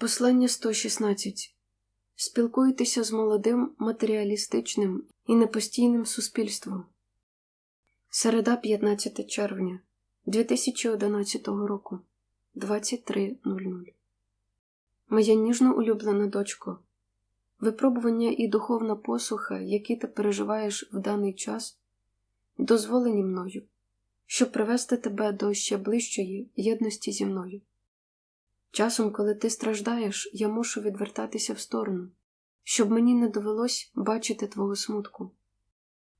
Послання 116. Спілкуйтеся з молодим, матеріалістичним і непостійним суспільством. Середа 15 червня 2011 року 23.00 Моя ніжно улюблена дочко. Випробування і духовна посуха, які ти переживаєш в даний час, дозволені мною, щоб привести тебе до ще ближчої єдності зі мною. Часом, коли ти страждаєш, я мушу відвертатися в сторону, щоб мені не довелось бачити твого смутку.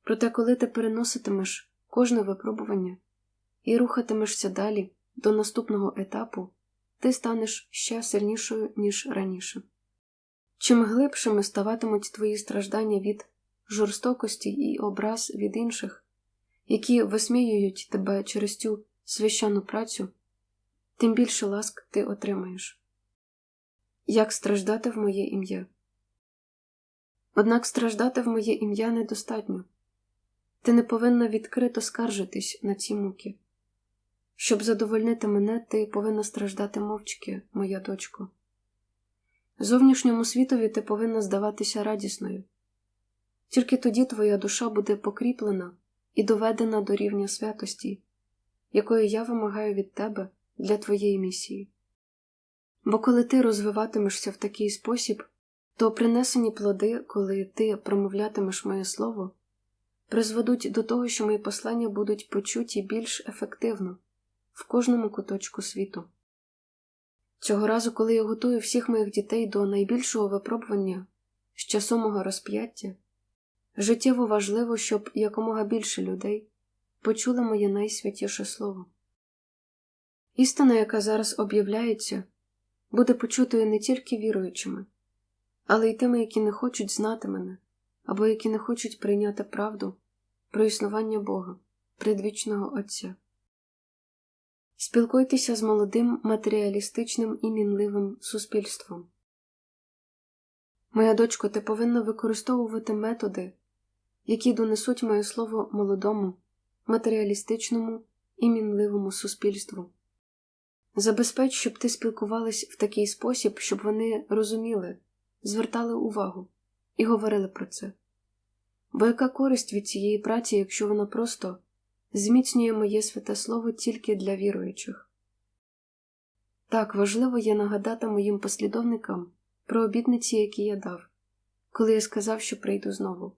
Проте, коли ти переноситимеш кожне випробування і рухатимешся далі до наступного етапу, ти станеш ще сильнішою, ніж раніше. Чим глибшими ставатимуть твої страждання від жорстокості і образ від інших, які висміюють тебе через цю священну працю тим більше ласк ти отримаєш. Як страждати в моє ім'я? Однак страждати в моє ім'я недостатньо. Ти не повинна відкрито скаржитись на ці муки. Щоб задовольнити мене, ти повинна страждати мовчки, моя дочко. Зовнішньому світові ти повинна здаватися радісною. Тільки тоді твоя душа буде покріплена і доведена до рівня святості, якої я вимагаю від тебе для твоєї місії. Бо коли ти розвиватимешся в такий спосіб, то принесені плоди, коли ти промовлятимеш моє слово, призведуть до того, що мої послання будуть почуті більш ефективно в кожному куточку світу. Цього разу, коли я готую всіх моїх дітей до найбільшого випробування з часу мого розп'яття, життєво важливо, щоб якомога більше людей почули моє найсвятіше слово. Істина, яка зараз об'являється, буде почутою не тільки віруючими, але й тими, які не хочуть знати мене, або які не хочуть прийняти правду про існування Бога, предвічного Отця. Спілкуйтеся з молодим матеріалістичним і мінливим суспільством. Моя дочко, ти повинна використовувати методи, які донесуть моє слово молодому, матеріалістичному і мінливому суспільству. Забезпеч, щоб ти спілкувалась в такий спосіб, щоб вони розуміли, звертали увагу і говорили про це. Бо яка користь від цієї праці, якщо вона просто зміцнює моє святе слово тільки для віруючих? Так важливо є нагадати моїм послідовникам про обітниці, які я дав, коли я сказав, що прийду знову.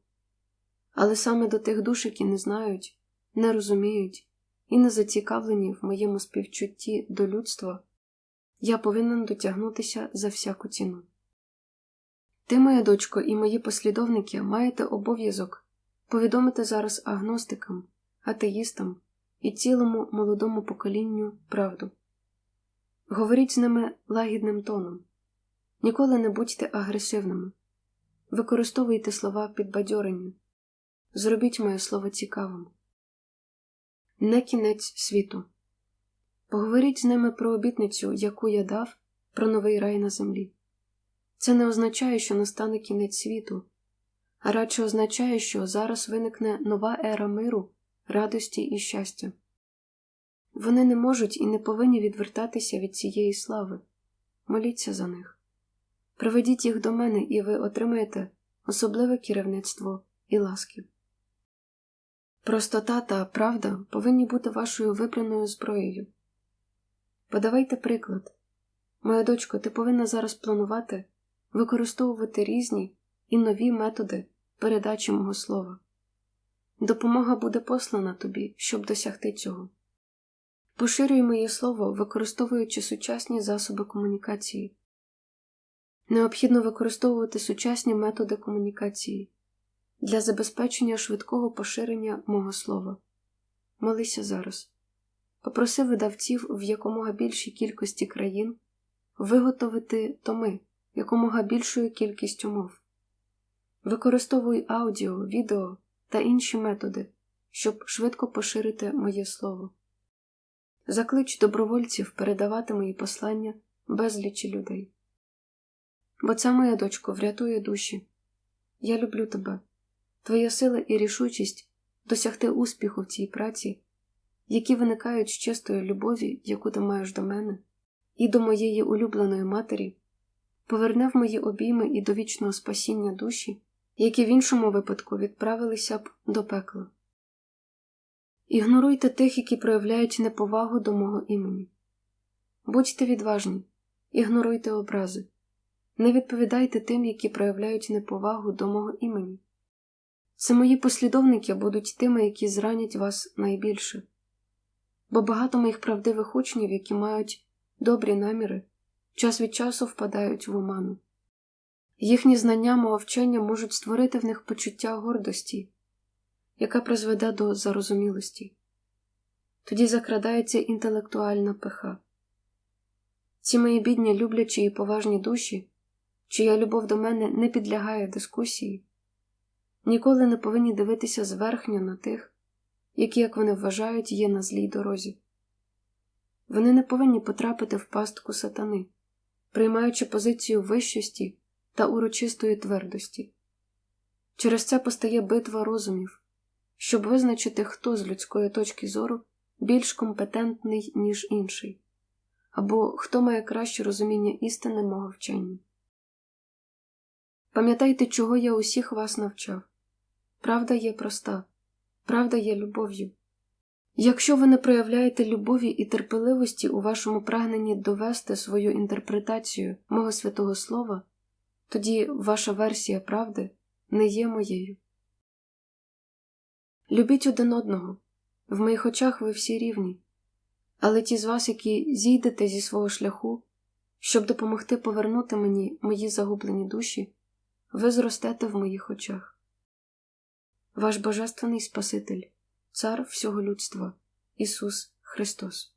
Але саме до тих душ, які не знають, не розуміють і не зацікавлені в моєму співчутті до людства, я повинен дотягнутися за всяку ціну. Ти, моя дочко, і мої послідовники маєте обов'язок повідомити зараз агностикам, атеїстам і цілому молодому поколінню правду. Говоріть з ними лагідним тоном, ніколи не будьте агресивними, використовуйте слова підбадьорення, зробіть моє слово цікавим не кінець світу. Поговоріть з ними про обітницю, яку я дав, про новий рай на землі. Це не означає, що настане кінець світу, а радше означає, що зараз виникне нова ера миру, радості і щастя. Вони не можуть і не повинні відвертатися від цієї слави. Моліться за них. Приведіть їх до мене, і ви отримаєте особливе керівництво і ласки. Простота та правда повинні бути вашою вибраною зброєю. Подавайте приклад. Моя дочко, ти повинна зараз планувати, використовувати різні і нові методи передачі мого слова. Допомога буде послана тобі, щоб досягти цього. Поширюй моє слово, використовуючи сучасні засоби комунікації. Необхідно використовувати сучасні методи комунікації для забезпечення швидкого поширення мого слова. Молися зараз. Попроси видавців в якомога більшій кількості країн виготовити томи якомога більшою кількістю мов. Використовуй аудіо, відео та інші методи, щоб швидко поширити моє слово. Заклич добровольців передавати мої послання безлічі людей. Бо ця моя дочко врятує душі. Я люблю тебе твоя сила і рішучість досягти успіху в цій праці, які виникають з чистої любові, яку ти маєш до мене, і до моєї улюбленої матері, поверне в мої обійми і до вічного спасіння душі, які в іншому випадку відправилися б до пекла. Ігноруйте тих, які проявляють неповагу до мого імені. Будьте відважні, ігноруйте образи, не відповідайте тим, які проявляють неповагу до мого імені. Це мої послідовники будуть тими, які зранять вас найбільше, бо багато моїх правдивих учнів, які мають добрі наміри, час від часу впадають в оману. Їхні знання мого вчення можуть створити в них почуття гордості, яка призведе до зарозумілості. Тоді закрадається інтелектуальна пиха. Ці мої бідні люблячі і поважні душі, чия любов до мене не підлягає дискусії, ніколи не повинні дивитися зверхньо на тих, які, як вони вважають, є на злій дорозі. Вони не повинні потрапити в пастку сатани, приймаючи позицію вищості та урочистої твердості. Через це постає битва розумів, щоб визначити, хто з людської точки зору більш компетентний, ніж інший, або хто має краще розуміння істини мого вчення. Пам'ятайте, чого я усіх вас навчав. Правда є проста, правда є любов'ю. Якщо ви не проявляєте любові і терпеливості у вашому прагненні довести свою інтерпретацію мого святого Слова, тоді ваша версія правди не є моєю. Любіть один одного, в моїх очах ви всі рівні, але ті з вас, які зійдете зі свого шляху, щоб допомогти повернути мені мої загублені душі, ви зростете в моїх очах. Ваш Божественний Спаситель, Цар всього людства, Ісус Христос.